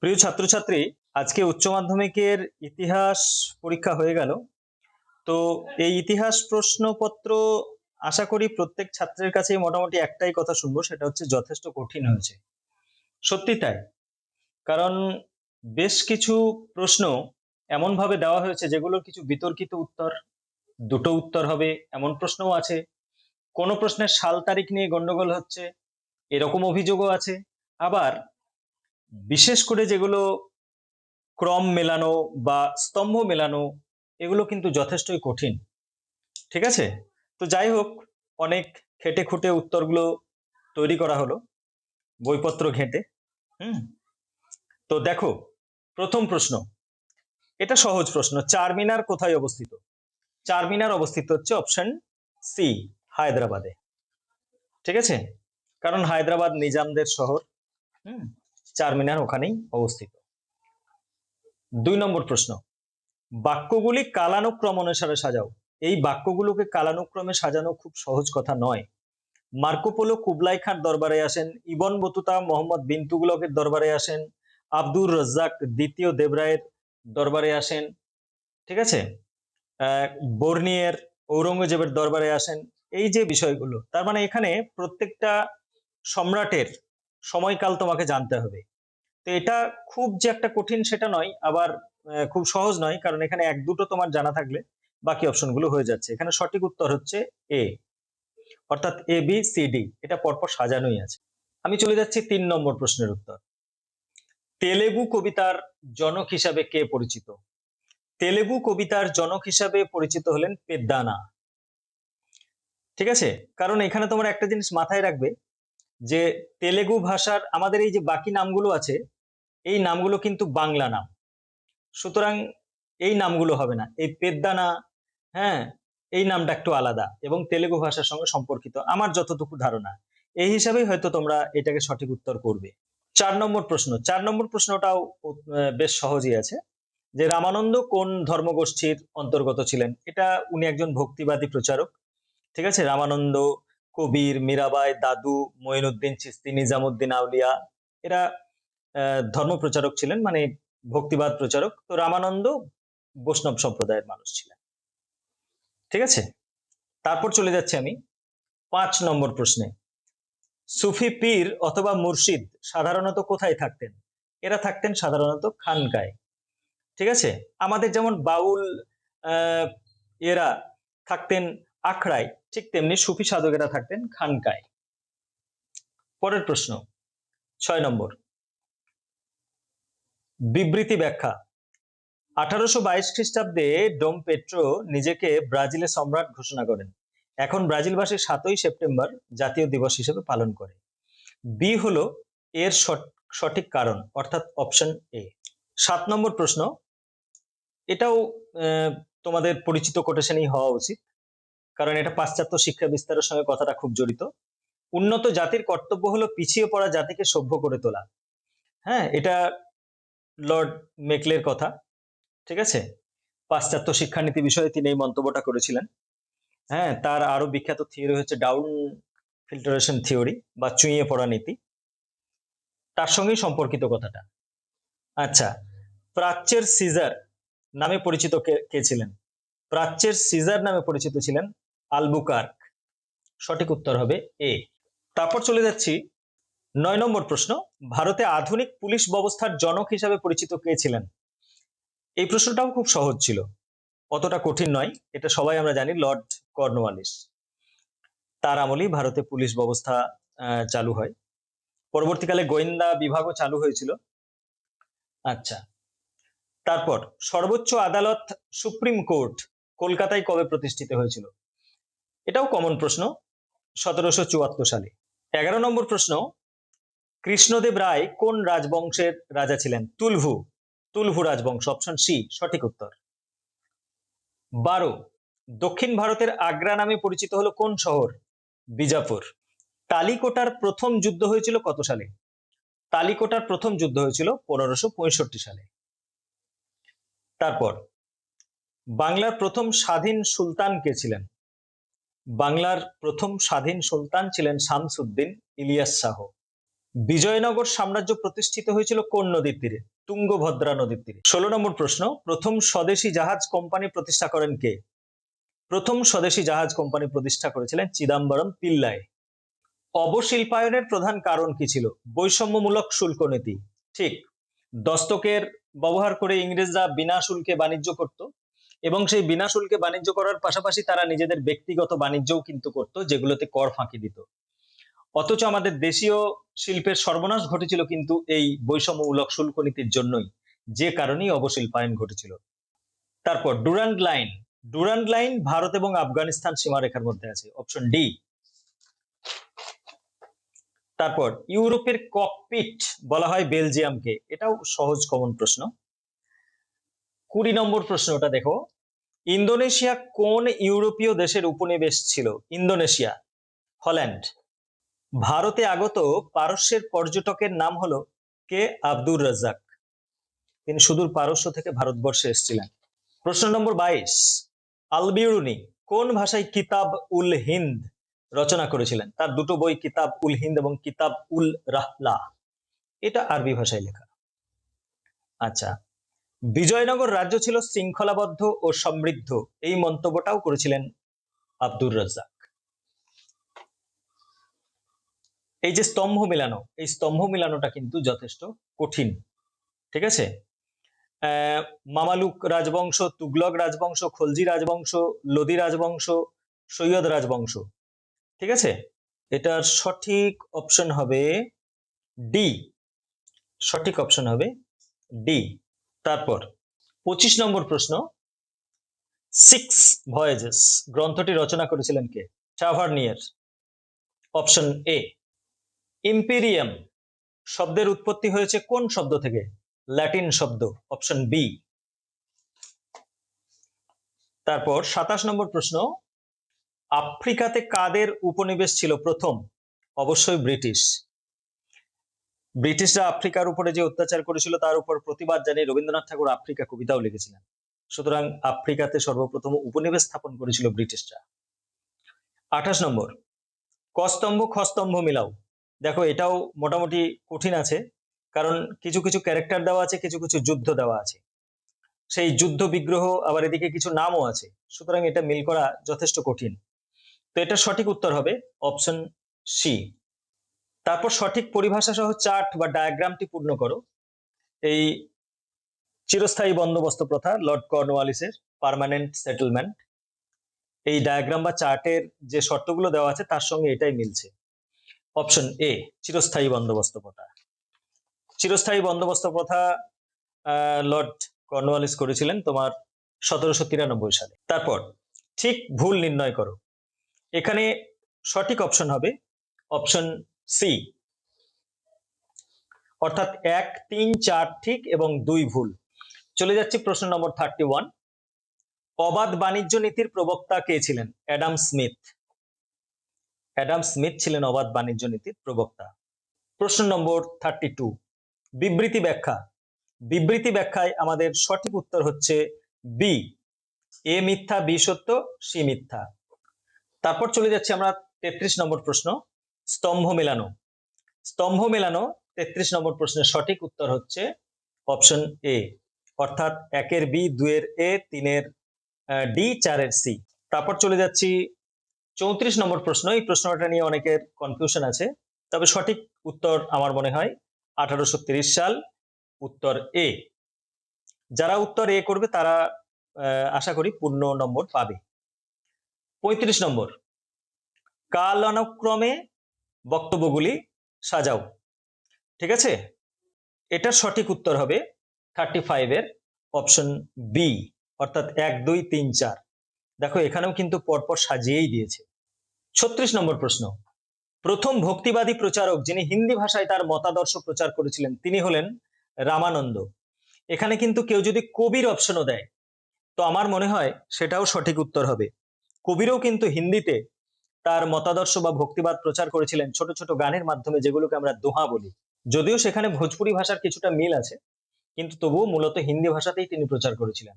প্রিয় ছাত্রছাত্রী, আজকে উচ্চ মাধ্যমিকের ইতিহাস পরীক্ষা হয়ে গেল। তো এই ইতিহাস প্রশ্নপত্র আশা করি প্রত্যেক ছাত্রের কাছে মোটামুটি একটাই কথা শুনব, সেটা হচ্ছে যথেষ্ট কঠিন হয়েছে। সত্যি তাই। কারণ বেশ কিছু প্রশ্ন এমন ভাবে দেওয়া হয়েছে যেগুলোর কিছু বিতর্কিত উত্তর, দুটো উত্তর হবে, এমন প্রশ্নও আছে। কোনো প্রশ্নের সাল তারিখ নিয়ে গন্ডগোল হচ্ছে, এরকম অভিযোগও আছে। আবার বিশেষ করে যেগুলো ক্রম মেলানো বা স্তম্ভ মেলানো, এগুলো কিন্তু যথেষ্টই কঠিন। ঠিক আছে? তো যাই হোক, অনেক খেটে খুঁটে উত্তরগুলো তৈরি করা হলো, বইপত্র ঘেঁটে। হুম? তো দেখো, প্রথম প্রশ্ন। এটা সহজ প্রশ্ন, চারমিনার কোথায় অবস্থিত? চারমিনার অবস্থিত হচ্ছে অপশন সি হায়দ্রাবাদে। ঠিক আছে? কারণ হায়দ্রাবাদ নিজামদের শহর। হুম? চারমিনার ওখানেই অবস্থিত। দুই নম্বর প্রশ্ন, বাক্যগুলি কালানুক্রম অনুসারে সাজাও। এই বাক্যগুলোকে কালানুক্রমে সাজানো খুব সহজ কথা নয়। মার্কোপোলো কুবলাই খাঁর দরবারে আসেন, ইবন বতুতা মোহাম্মদ বিন তুগলকের দরবারে আসেন, আব্দুর রাজ্জাক দ্বিতীয় দেবরায়ের দরবারে আসেন, ঠিক আছে? বর্নিয়ের ঔরঙ্গজেবের দরবারে আসেন, এই যে বিষয়গুলো, তার মানে এখানে প্রত্যেকটা সম্রাটের সময়কাল তোমাকে জানতে হবে। তো এটা খুব যে একটা কঠিন সেটা নয়, আবার খুব সহজ নয়, কারণ এখানে এক, দুটো তোমার জানা থাকলে বাকি অপশনগুলো হয়ে যাচ্ছে। এখানে সঠিক উত্তর হচ্ছে এ, অর্থাৎ এ, বি, সি, ডি, এটা পরপর সাজানোই আছে। আমি চলে যাচ্ছি তিন নম্বর প্রশ্নের উত্তর। তেলেগু কবিতার জনক হিসাবে কে পরিচিত? তেলেগু কবিতার জনক হিসাবে পরিচিত হলেন পেদ্দানা। ঠিক আছে? কারণ এখানে তোমার একটা জিনিস মাথায় রাখবে যে তেলেগু ভাষার আমাদের এই যে বাকি নামগুলো আছে, এই নামগুলো কিন্তু বাংলা নাম। সুতরাং এই নামগুলো হবে না। এই পেদ্দানা হ্যাঁ এই নামটা একটু আলাদা এবং তেলেগু ভাষার সঙ্গে সম্পর্কিত আমার যতটুকু ধারণা। এই হিসাবেই হয়তো তোমরা এটাকে সঠিক উত্তর করবে। চার নম্বর প্রশ্ন, চার নম্বর প্রশ্নটাও বেশ সহজই আছে। যে রামানন্দ কোন ধর্মগোষ্ঠীর অন্তর্গত ছিলেন? এটা উনি একজন ভক্তিবাদী প্রচারক, ঠিক আছে? রামানন্দ কবির, মীরাবাই, দাদু, মঈনুদ্দিন, চিস্তি, নিজামুদ্দিন, আউলিয়া, এরা ধর্ম প্রচারক ছিলেন মানে ভক্তিবাদ প্রচারক। তো রামানন্দ বৈষ্ণব সম্প্রদায়ের মানুষ ছিলেন। ঠিক আছে? তারপর চলে যাচ্ছি আমি পাঁচ নম্বর প্রশ্নে। সুফি পীর অথবা মুর্শিদ সাধারণত কোথায় থাকতেন? এরা থাকতেন সাধারণত খানকায়। ঠিক আছে? আমাদের যেমন বাউল এরা থাকতেন আখড়ায়, ঠিক তেমনি সুফি সাধকেরা থাকতেন খানকায়। পরের প্রশ্ন, ছয় নম্বর। বিবৃতি ব্যাখ্যা, আঠারোশো বাইশ খ্রিস্টাব্দে ডোম পেট্রো নিজেকে ব্রাজিলের সম্রাট ঘোষণা করেন। এখন ব্রাজিলবাসী সাতই সেপ্টেম্বর জাতীয় দিবস হিসেবে পালন করে। বি হলো এর সঠ- সঠিক কারণ, অর্থাৎ অপশন এ। সাত নম্বর প্রশ্ন, এটাও তোমাদের পরিচিত কোটেশনই হওয়া উচিত। কারণ এটা পাশ্চাত্য শিক্ষা বিস্তারের সঙ্গে কথাটা খুব জড়িত। উন্নত জাতির কর্তব্য হলো পিছিয়ে পড়া জাতিকে সভ্য করে তোলা। হ্যাঁ এটা লর্ড মেকলের কথা, ঠিক আছে? পাশ্চাত্য শিক্ষানীতি বিষয়ে তিনি এই মন্তব্যটা করেছিলেন। হ্যাঁ তার আরও বিখ্যাত থিওরি হচ্ছে ডাউন ফিল্টারেশন থিওরি বা চুইয়ে পড়া নীতি। তার সঙ্গেই সম্পর্কিত কথাটা। আচ্ছা প্রাচ্যের সিজার নামে পরিচিত কে কে ছিলেন? প্রাচ্যের সিজার নামে পরিচিত ছিলেন আলবুকার্ক। সঠিক উত্তর হবে এ। তারপর চলে যাচ্ছি নয় নম্বর প্রশ্ন, ভারতে আধুনিক পুলিশ ব্যবস্থার জনক হিসাবে পরিচিত কে ছিলেন? এই প্রশ্নটাও খুব সহজ ছিল। অতটা কঠিন নয়, এটা সবাই আমরা জানি, লর্ড কর্নওয়ালিস। তার আমলেই ভারতে পুলিশ ব্যবস্থা চালু হয়। পরবর্তীকালে গোয়েন্দা বিভাগও চালু হয়েছিল। আচ্ছা। তারপর, সর্বোচ্চ আদালত সুপ্রিম কোর্ট কলকাতায় কবে প্রতিষ্ঠিত হয়েছিল? এটাও কমন প্রশ্ন সতেরোশো চুয়াত্তর সালে। এগারো নম্বর প্রশ্ন, কৃষ্ণদেব রায় কোন রাজবংশের রাজা ছিলেন? তুলভু। তুলভু রাজবংশ অপশন সি সঠিক উত্তর। বারো, দক্ষিণ ভারতের আগ্রা নামে পরিচিত হলো কোন শহর? বিজাপুর। তালিকোটার প্রথম যুদ্ধ হয়েছিল কত সালে? তালিকোটার প্রথম যুদ্ধ হয়েছিল পনেরোশো পঁয়ষট্টি সালে। তারপর, বাংলার প্রথম স্বাধীন সুলতান কে ছিলেন? বাংলার প্রথম স্বাধীন সুলতান ছিলেন শামসুদ্দিন ইলিয়াস শাহ। বিজয়নগর সাম্রাজ্য প্রতিষ্ঠিত হয়েছিল কোন নদীর তীরে? তুঙ্গভদ্রা নদীর তীরে। ষোলো নম্বর প্রশ্ন, প্রথম স্বদেশী জাহাজ কোম্পানি প্রতিষ্ঠা করেন কে? প্রথম স্বদেশী জাহাজ কোম্পানি প্রতিষ্ঠা করেছিলেন চিদাম্বরম পিল্লাই। অবশিল্পায়নের প্রধান কারণ কি ছিল? বৈষম্যমূলক শুল্ক নীতি। ঠিক, দস্তকের ব্যবহার করে ইংরেজরা বিনা শুল্কে বাণিজ্য করত এবং সেই বিনা শুল্কে বাণিজ্য করার পাশাপাশি তারা নিজেদের ব্যক্তিগত বাণিজ্যও কিন্তু করত, যেগুলোতে কর ফাঁকি দিত। অথচ আমাদের দেশীয় শিল্পের সর্বনাশ ঘটেছিল কিন্তু এই বৈষম্যমূলক শুল্ক নীতির জন্যই। যে কারণেই অবশিল্পায়ন ঘটেছিল। তারপর Durand line Durand line Bharat এবং আফগানিস্তান সীমারেখার মধ্যে আছে। অপশন ডি তারপর, ইউরোপের ককপিট বলা হয় বেলজিয়ামকে এটাও সহজ কমন প্রশ্ন। কুড়ি নম্বর প্রশ্নটা দেখো। ইন্দোনেশিয়া কোন ইউরোপীয় দেশের উপনিবেশ ছিল? Indonesia, Holland. ভারতে আগত পারস্যের পর্যটকের নাম হলো কে আব্দুর রাজ্জাক। তিনি সুদূর পারস্য থেকে ভারতবর্ষে এসেছিলেন। প্রশ্ন নম্বর বাইশ আলবিরুনি কোন ভাষায় কিতাব উল হিন্দ রচনা করেছিলেন? তার দুটো বই, কিতাব উল হিন্দ এবং কিতাব উল রাহলা। এটা আরবি ভাষায় লেখা। আচ্ছা বিজয়নগর রাজ্য ছিল শৃঙ্খলাবদ্ধ ও সমৃদ্ধ। এই মন্তব্যটাও করেছিলেন আব্দুর রাজ্জাক। এই যে স্তম্ভ মেলানো, এই স্তম্ভ মেলানোটা কিন্তু যথেষ্ট কঠিন, ঠিক আছে? মামালুক রাজবংশ, তুগলক রাজবংশ, খলজি রাজবংশ, লোদি রাজবংশ, সৈয়দ রাজবংশ, ঠিক আছে? এটার সঠিক অপশন হবে ডি। সঠিক অপশন হবে ডি। তারপর পঁচিশ নম্বর প্রশ্ন। সিক্স ভয়েজেস গ্রন্থটি রচনা করেছিলেন কে? চাভারনিয়ার অপশন এ ইম্পেরিয়াম শব্দের উৎপত্তি হয়েছে কোন শব্দ থেকে? ল্যাটিন শব্দ অপশন বি তারপর সাতাশ নম্বর প্রশ্ন, আফ্রিকাতে কাদের উপনিবেশ ছিল প্রথম? অবশ্যই ব্রিটিশ। ব্রিটিশরা আফ্রিকার উপরে যে অত্যাচার করেছিল, তার উপর প্রতিবাদ জানিয়ে রবীন্দ্রনাথ ঠাকুর আফ্রিকা কবিতাও লিখেছিলেন। সুতরাং আফ্রিকাতে সর্বপ্রথম উপনিবেশ স্থাপন করেছিল ব্রিটিশরা। আঠাশ নম্বর, কস্তম্ভ খস্তম্ভ মিলাও। দেখো, এটাও মোটামুটি কঠিন আছে, কারণ কিছু কিছু ক্যারেক্টার দেওয়া আছে, কিছু কিছু যুদ্ধ দেওয়া আছে। সেই যুদ্ধ বিগ্রহ আবার এদিকে কিছু নামও আছে, সুতরাং এটা মিল করা যথেষ্ট কঠিন। তো এটা সঠিক উত্তর হবে অপশন সি তারপর সঠিক পরিভাষা সহ চার্ট বা ডায়াগ্রামটি পূর্ণ করো। এই চিরস্থায়ী বন্দোবস্ত প্রথা, লর্ড কর্নওয়ালিসের পার্মানেন্ট সেটেলমেন্ট। এই ডায়াগ্রাম বা চার্টের যে শর্তগুলো দেওয়া আছে, তার সঙ্গে এটাই মিলছে। অপশন এ, চিরস্থায়ী বন্দোবস্ত প্রথা। চিরস্থায়ী বন্দোবস্ত প্রথা লর্ড কর্নওয়ালিস করেছিলেন তোমার সতেরোশো তিরানব্বই সালে। তারপর, ঠিক ভুল নির্ণয় করো। এখানে সঠিক অপশন হবে। অপশন সি অর্থাৎ এক, তিন, চার ঠিক এবং দুই ভুল। চলে যাচ্ছি প্রশ্ন নম্বর থার্টি ওয়ান অবাধ বাণিজ্য নীতির প্রবক্তা কে ছিলেন? Adam Smith. অ্যাডাম স্মিথ ছিলেন অবাধ বাণিজ্য নীতির প্রবক্তা। প্রশ্ন নম্বর থার্টি টু বিবৃতি ব্যাখ্যা। বিবৃতি ব্যাখ্যায় আমাদের সঠিক উত্তর হচ্ছে বি এ মিথ্যা বি সত্য সি মিথ্যা। তারপর চলে যাচ্ছে আমরা তেত্রিশ নম্বর প্রশ্ন। স্তম্ভ মেলানো। স্তম্ভ মেলানো তেত্রিশ নম্বর প্রশ্নের সঠিক উত্তর হচ্ছে অপশন এ অর্থাৎ একের বি দুয়ের এ, তিনের ডি, চারের সি। তারপর চলে যাচ্ছি চৌত্রিশ নম্বর প্রশ্ন। এই প্রশ্নটা নিয়ে অনেকের কনফিউশন আছে। তবে সঠিক উত্তর আমার মনে হয় আঠারোশো সাল, উত্তর এ যারা উত্তর এ করবে তারা আশা করি পূর্ণ নম্বর পাবে। পঁয়ত্রিশ নম্বর, কালানুক্রমে বক্তব্যগুলি সাজাও। ঠিক আছে? এটার সঠিক উত্তর হবে থার্টি ফাইভের অপশন বি অর্থাৎ এক, দুই, তিন, চার। দেখো, এখানেও কিন্তু পরপর সাজিয়েই দিয়েছে। ছত্রিশ নম্বর প্রশ্ন। প্রথম ভক্তিবাদী প্রচারক যিনি হিন্দি ভাষায় তার মতাদর্শ প্রচার করেছিলেন, তিনি হলেন রামানন্দ। এখানে কিন্তু কেউ যদি কবির অপশনও দেয়, তো আমার মনে হয় সেটাও সঠিক উত্তর হবে। কবিরও কিন্তু হিন্দিতে তার মতাদর্শ বা ভক্তিবাদ প্রচার করেছিলেন ছোট ছোট গানের মাধ্যমে যেগুলোকে আমরা দোহা বলি। যদিও সেখানে ভোজপুরি ভাষার কিছুটা মিল আছে, কিন্তু তবুও মূলত হিন্দি ভাষাতেই তিনি প্রচার করেছিলেন।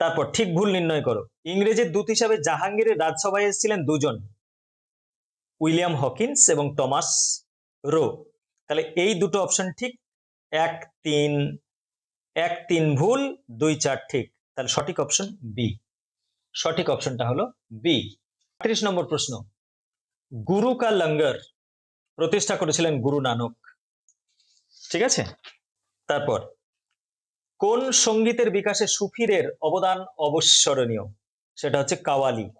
তারপর ঠিক ভুল নির্ণয় করো। ইংরেজের দূত হিসাবে জাহাঙ্গীরের রাজসভায় এসেছিলেন দুজন, উইলিয়াম হকিন্স এবং টমাস রো। তাহলে এই দুটো অপশন ঠিক, এক তিন এক তিন ভুল, দুই চার ঠিক। তাহলে সঠিক অপশন বি। সঠিক অপশনটা হলো বি। ত্রিশ নম্বর প্রশ্ন। গুরু কা লঙ্গর প্রতিষ্ঠা করেছিলেন গুরু নানক। ঠিক আছে? তারপর, কোন সঙ্গীতের বিকাশে সুফিরের অবদান অবস্মরণীয়? সেটা হচ্ছে কাওয়ালি।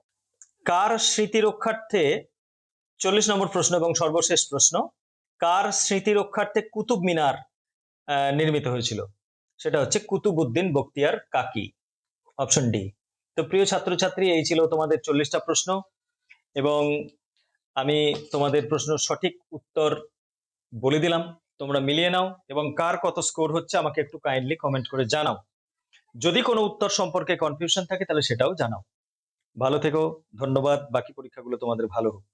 কার স্মৃতি রক্ষার্থে, চল্লিশ নম্বর প্রশ্ন এবং সর্বশেষ প্রশ্ন, কার স্মৃতি রক্ষার্থে কুতুব মিনার নির্মিত হয়েছিল? সেটা হচ্ছে কুতুবউদ্দিন বখতিয়ার কাকি। Option D. তো প্রিয় ছাত্রছাত্রী, এই ছিল তোমাদের চল্লিশটা প্রশ্ন এবং আমি তোমাদের প্রশ্ন সঠিক উত্তর বলে দিলাম। তোমরা মিলিয়ে নাও এবং কার কত স্কোর হচ্ছে আমাকে একটু কাইন্ডলি কমেন্ট করে জানাও। যদি কোনো উত্তর সম্পর্কে কনফিউশন থাকে তাহলে সেটাও জানাও। ভালো থেকো, ধন্যবাদ, বাকি পরীক্ষাগুলো তোমাদের ভালো হোক।